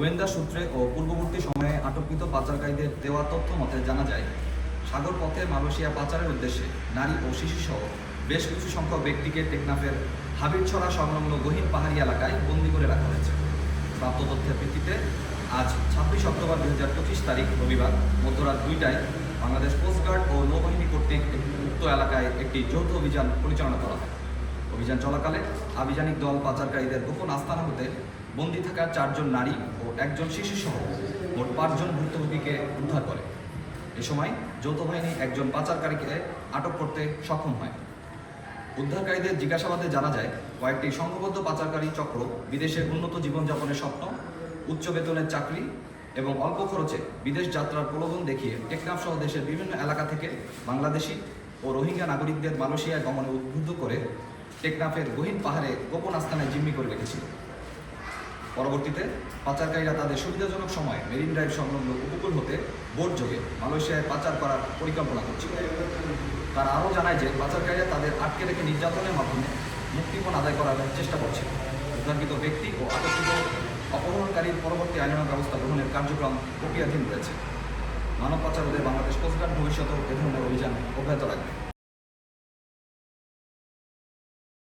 গোয়েন্দা সূত্রে ও পূর্ববর্তী সময়ে আটককৃত পাচারকারীদের দেওয়া তথ্য মতে জানা যায় সাগর পথে মালয়েশিয়া পাচারের উদ্দেশ্যে নারী ও শিশুসহ বেশ কিছু সংখ্যক ব্যক্তিকে টেকনাফের হাবিরছড়া সংলগ্ন গহীন পাহাড়ি এলাকায় বন্দি করে রাখা হয়েছে। প্রাপ্ত তথ্যের ভিত্তিতে, আজ ছাব্বিশ অক্টোবর দুই হাজার পঁচিশ তারিখ রবিবার মধ্যরাত দুইটায় বাংলাদেশ কোস্টগার্ড ও নৌবাহিনী কর্তৃক উক্ত এলাকায় একটি যৌথ অভিযান পরিচালনা করা হয়। অভিযান চলাকালে আভিযানিক দল পাচারকারীদের গোপন আস্তানা হতে বন্দী থাকা চারজন নারী ও একজন শিশুসহ মোট পাঁচজন ভুক্তভোগীকে উদ্ধার করে। এ সময় যৌথ বাহিনী একজন পাচারকারীকে আটক করতে সক্ষম হয়। উদ্ধারকারীদের জিজ্ঞাসাবাদে জানা যায়, কয়েকটি সংঘবদ্ধ পাচারকারী চক্র বিদেশে উন্নত জীবনযাপনের স্বপ্ন, উচ্চ বেতনের চাকরি এবং অল্প খরচে বিদেশ যাত্রার প্রলোভন দেখিয়ে টেকনাফ সহ দেশের বিভিন্ন এলাকা থেকে বাংলাদেশি ও রোহিঙ্গা নাগরিকদের মালয়েশিয়ায় গমনে উদ্বুদ্ধ করে টেকনাফের গহীন পাহাড়ে গোপন আস্থানায় জিম্মি করে রেখেছিল। পরবর্তীতে পাচারকারীরা তাদের সুবিধাজনক সময় মেরিন ড্রাইভ সংলগ্ন উপকূল হতে বোট যোগে মালয়েশিয়ায় পাচার করার পরিকল্পনা করছিল। তারা আরও জানায় যে পাচারকারীরা তাদের আটকে রেখে নির্যাতনের মাধ্যমে মুক্তিপণ আদায় করার চেষ্টা করছে উদ্ধারকৃত ব্যক্তি ও আটককৃত অপহরণকারীর পরবর্তী আইনানুগ ব্যবস্থা গ্রহণের কার্যক্রম প্রক্রিয়াধীন রয়েছে মানব পাচার রোধে বাংলাদেশ কোস্টগার্ড ভবিষ্যতেও এ ধরনের অভিযান অব্যাহত রাখবে।